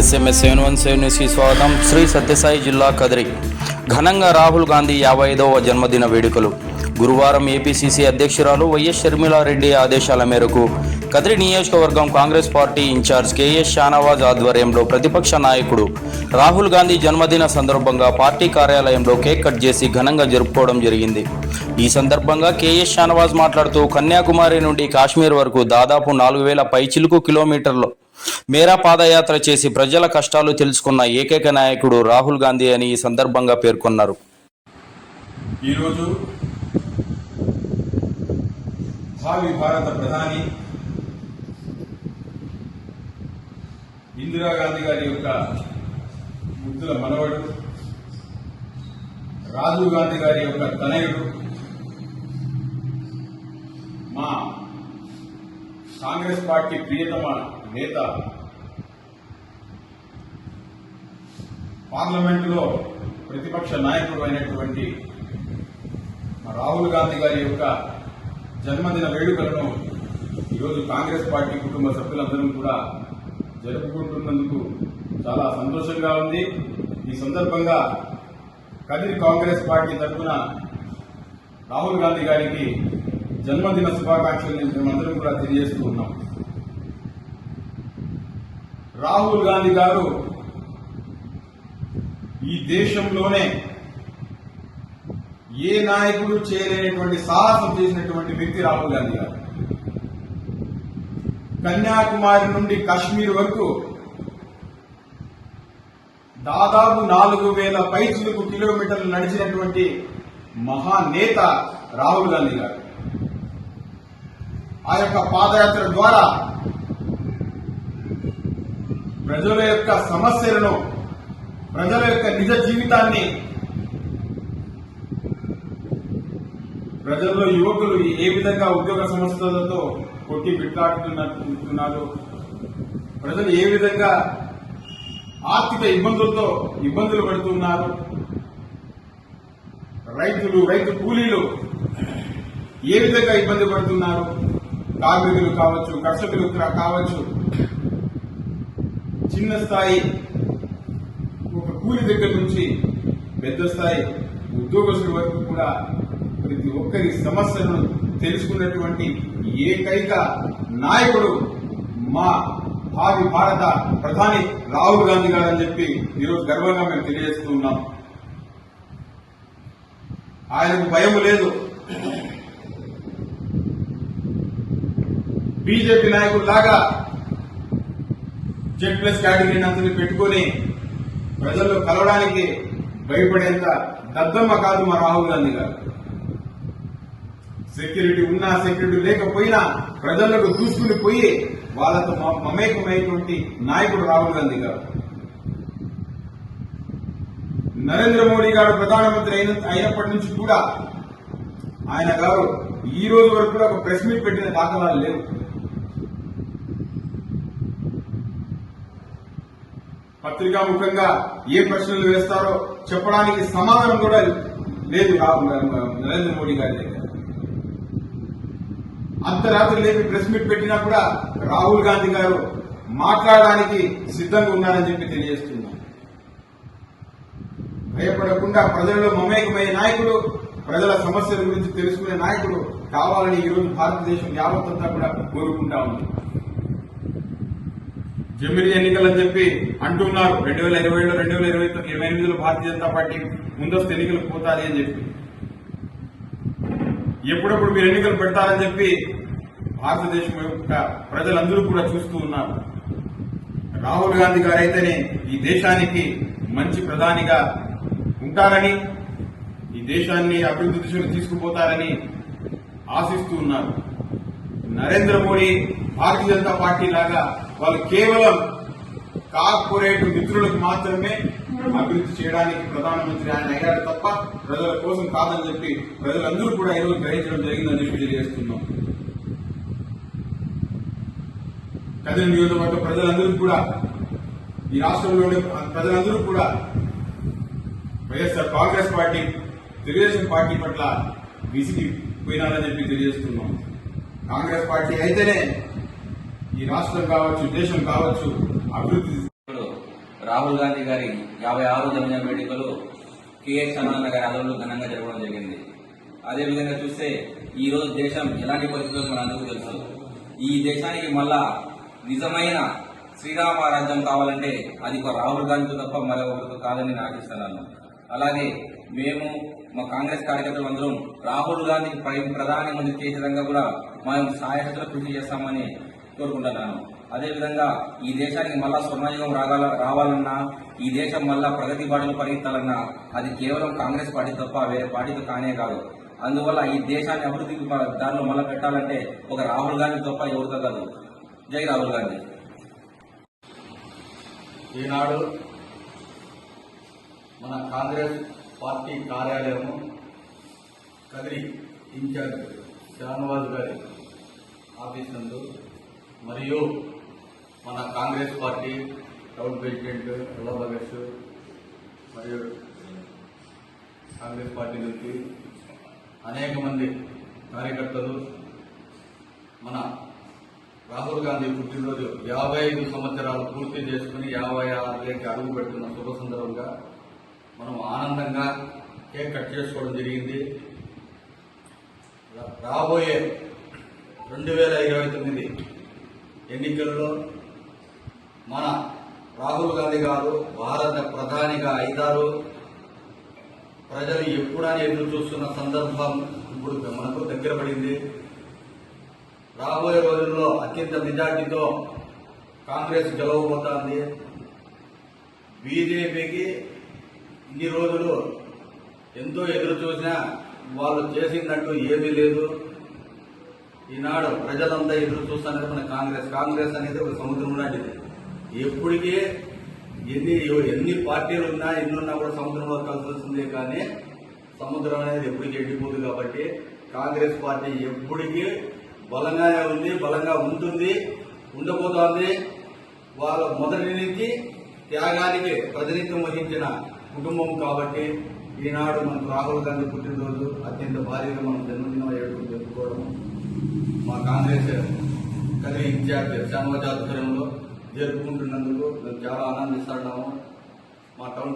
SMS seven one seven న్యూస్కి స్వాగతం. శ్రీ సత్యసాయి జిల్లా కదిరి. ఘనంగా రాహుల్ గాంధీ యాభై ఐదవ జన్మదిన వేడుకలు. గురువారం ఏపీసీసీ అధ్యక్షురాలు వైఎస్ షర్మిలారెడ్డి ఆదేశాల మేరకు కదిరి నియోజకవర్గం Congress party in-charge KS Shanawaz ఆధ్వర్యంలో ప్రతిపక్ష నాయకుడు రాహుల్ గాంధీ జన్మదిన సందర్భంగా పార్టీ కార్యాలయంలో కేక్ కట్ చేసి ఘనంగా జరుపుకోవడం జరిగింది. ఈ సందర్భంగా కేఎస్ షానవాజ్ మాట్లాడుతూ కన్యాకుమారి నుండి కాశ్మీర్ వరకు దాదాపు నాలుగు వేల పైచిలుకు కిలోమీటర్లు మేరా పాదయాత్ర చేసి ప్రజల కష్టాలు తెలుసుకున్న ఏకైక నాయకుడు రాహుల్ గాంధీ అని ఈ సందర్భంగా పేర్కొన్నారు. ఈరోజు భావి భారత ప్రధాని ఇందిరాగాంధీ గారి యొక్క ముద్దుల మనవడు రాజీవ్ గాంధీ గారి యొక్క తనయుడు మా కాంగ్రెస్ పార్టీ ప్రియతమ నేత పార్లమెంటులో ప్రతిపక్ష నాయకుడు అయినటువంటి రాహుల్ గాంధీ గారి యొక్క జన్మదిన వేడుకలను ఈరోజు కాంగ్రెస్ పార్టీ కుటుంబ సభ్యులందరం కూడా జరుపుకుంటున్నందుకు చాలా సంతోషంగా ఉంది. ఈ సందర్భంగా కదిరి కాంగ్రెస్ పార్టీ తరఫున రాహుల్ గాంధీ గారికి జన్మదిన శుభాకాంక్షలు మేమందరం కూడా తెలియజేస్తూ ఉన్నాం. రాహుల్ గాంధీ గారు ఈ దేశంలోనే ఏ నాయకుడు చేయలేనటువంటి సాహసం చేసినటువంటి వ్యక్తి రాహుల్ గాంధీ గారు. కన్యాకుమారి నుండి కాశ్మీర్ వరకు దాదాపు నాలుగు వేల పైచులకు కిలోమీటర్లు నడిచినటువంటి మహానేత రాహుల్ గాంధీ గారు. ఆ యొక్క పాదయాత్ర ద్వారా ప్రజల యొక్క సమస్యలను ప్రజల యొక్క నిజ జీవితాన్ని ప్రజల్లో యువకులు ఏ విధంగా ఉద్యోగ సమస్యలతో కొట్టి బిట్లాడుతున్నారు ప్రజలు ఏ విధంగా ఆర్థిక ఇబ్బందులతో ఇబ్బందులు పడుతున్నారు రైతులు రైతు కూలీలు ఏ విధంగా ఇబ్బంది పడుతున్నారు కార్మికులు కావచ్చు కర్షకులు కా- కావచ్చు. చిన్న స్థాయి ఒక కూలి దగ్గర నుంచి పెద్ద స్థాయి ఉద్యోగస్తుల వరకు కూడా ప్రతి ఒక్కరి సమస్యలను తెలుసుకున్నటువంటి ఏకైక నాయకుడు మా భావి భారత ప్రధాని రాహుల్ గాంధీ గారు అని చెప్పి ఈరోజు గర్వంగా మేము తెలియజేస్తూ ఉన్నాం. ఆయనకు భయం లేదు. బీజేపీ నాయకుల్లాగా జెడ్ ప్లస్ కేటగిరీని అందరినీ పెట్టుకొని ప్రజల్లో కలవడానికి భయపడేంత దద్దమ్మ కాదు మా రాహుల్ గాంధీ గారు. సెక్యూరిటీ ఉన్నా సెక్యూరిటీ లేకపోయినా ప్రజలకు దూసుకుని పోయి వాళ్ళతో మమేకమైనటువంటి నాయకుడు రాహుల్ గాంధీ గారు. నరేంద్ర మోడీ గారు ప్రధానమంత్రి అయిన అయినప్పటి నుంచి కూడా ఆయన గారు ఈ రోజు వరకు కూడా ఒక ప్రెస్ మీట్ పెట్టిన దాఖలాలు లేవు. పత్రికా ముఖంగా ఏ ప్రశ్నలు వేస్తారో చెప్పడానికి సమాధానం కూడా లేదు రా- నరేంద్ర మోడీ గారి దగ్గర. అర్ధరాత్రి లేపి ప్రెస్ మీట్ పెట్టినా కూడా రాహుల్ గాంధీ గారు మాట్లాడడానికి సిద్ధంగా ఉన్నారని చెప్పి తెలియజేస్తున్నారు భయపడకుండా ప్రజల్లో మమేకమయ్యే నాయకుడు ప్రజల సమస్యల గురించి తెలుసుకునే నాయకుడు కావాలని ఈరోజు భారతదేశం యావత్తంతా కూడా కోరుకుంటా ఉంది. జమిలి ఎన్నికలని చెప్పి అంటున్నారు. రెండు వేల ఇరవైలో రెండు వేల ఇరవై తొమ్మిది ఇరవై ఎనిమిదిలో భారతీయ జనతా పార్టీ ముందస్తు ఎన్నికలకు పోతాది అని చెప్పి. ఎప్పుడప్పుడు మీరు ఎన్నికలు పెడతారని చెప్పి భారతదేశం యొక్క ప్రజలందరూ కూడా చూస్తూ ఉన్నారు. రాహుల్ గాంధీ గారైతేనే ఈ దేశానికి మంచి ప్రధానిగా ఉంటారని ఈ దేశాన్ని అభివృద్ధి దిశలో తీసుకుపోతారని ఆశిస్తూ ఉన్నారు. నరేంద్ర మోడీ భారతీయ జనతా పార్టీ లాగా వాళ్ళు కేవలం కార్పొరేట్ మిత్రులకు మాత్రమే అభివృద్ధి చేయడానికి ప్రధానమంత్రి ఆయన అయ్యాడు తప్ప ప్రజల కోసం కాదని చెప్పి ప్రజలందరూ కూడా ఈరోజు గ్రహించడం జరిగిందని చెప్పి తెలియజేస్తున్నాం. కదిరి నియోజకవర్గ ప్రజలందరూ కూడా ఈ రాష్ట్రంలోని ప్రజలందరూ కూడా YSR Congress party Telugu Desam party పట్ల విసిగిపోయినారని చెప్పి తెలియజేస్తున్నాం. కాంగ్రెస్ పార్టీ అయితేనే ఈ రాష్ట్రం కావచ్చు దేశం కావచ్చు అభివృద్ధి రాహుల్ గాంధీ గారి యాభై ఆరు జన్మదిన వేడుకలు కేఎస్ అన్న గారి ఆధ్వర్యంలో ఘనంగా జరగడం జరిగింది. అదే విధంగా చూస్తే ఈ రోజు దేశం ఎలాంటి పరిస్థితుల్లో మన తెలుసు. ఈ దేశానికి మళ్ళా నిజమైన శ్రీరామ రాజ్యం కావాలంటే అది ఒక రాహుల్ గాంధీతో తప్ప మరొకరితో కాదని నేను ఆశిస్తున్నాను. అలాగే మేము మా కాంగ్రెస్ కార్యకర్తలు అందరం రాహుల్ గాంధీకి ప్రధానమంత్రి చేసే విధంగా కూడా మనం సాయశక్తులు కృషి చేస్తామని కోరుకుంటున్నాను అదేవిధంగా ఈ దేశానికి మళ్ళా స్వర్ణయుగం రాగాల రావాలన్నా ఈ దేశం మళ్ళా ప్రగతి బాటలు పరిగెత్తాలన్నా అది కేవలం కాంగ్రెస్ పార్టీ తప్ప వేరే పార్టీతో కానే కాదు. అందువల్ల ఈ దేశాన్ని అభివృద్ధికి దారిలో మళ్ళా పెట్టాలంటే ఒక రాహుల్ గాంధీ తప్ప ఎవరితో కాదు. జై రాహుల్ గాంధీ. ఈనాడు మన కాంగ్రెస్ పార్టీ కార్యాలయము కదిరి ఇన్ఛార్జ్ షానవాజ్ గారి ఆఫీస్ నందు మరియు మన Congress party town president Alla మరియు కాంగ్రెస్ పార్టీ నుంచి అనేక మంది కార్యకర్తలు మన రాహుల్ గాంధీ పుట్టినరోజు యాభై ఐదు సంవత్సరాలు పూర్తి చేసుకుని యాభై ఆరులోకి అడుగు పెడుతున్న శుభ సందర్భంగా మనం ఆనందంగా కేక్ కట్ చేసుకోవడం జరిగింది. రాబోయే రెండు వేల ఇరవై తొమ్మిది ఎన్నికల్లో మన రాహుల్ గాంధీ గారు భారత ప్రధానిగా అయితారు. ప్రజలు ఎప్పుడని ఎదురు చూస్తున్న సందర్భం ఇప్పుడు మనకు దగ్గర పడింది. రాబోయే రోజుల్లో అత్యంత మెజార్టీతో కాంగ్రెస్ గెలవబోతోంది. బీజేపీకి ఇన్ని రోజులు ఎంతో ఎదురు చూసినా వాళ్ళు చేసినట్టు ఏమీ లేదు. ఈనాడు ప్రజలంతా ఎదురు చూస్తున్నది మన కాంగ్రెస్. కాంగ్రెస్ అనేది ఒక సముద్రం లాంటిది. ఎప్పటికీ ఎన్ని ఎన్ని పార్టీలు ఉన్నా ఎన్ని ఉన్నా కూడా సముద్రంలో కలిసి కానీ సముద్రం అనేది ఎప్పటికీ ఎండిపోదు కాబట్టి కాంగ్రెస్ పార్టీ ఎప్పటికీ బలంగానే ఉంది బలంగా ఉంటుంది ఉండబోతోంది. వాళ్ళ మొదటి నుంచి త్యాగానికి ప్రతినిధ్యం వహించిన కుటుంబం కాబట్టి ఈనాడు మనకు రాహుల్ గాంధీ పుట్టినరోజు అత్యంత భారీగా మనం జన్మదినం వేడుకలు జరుపుకోవడం మా కాంగ్రెస్ కదిరి ఇన్ఛార్జ్ శాన్వజ ఆధ్వర్యంలో జరుపుకుంటున్నందుకు మేము చాలా ఆనందిస్తున్నాము. మా టౌన్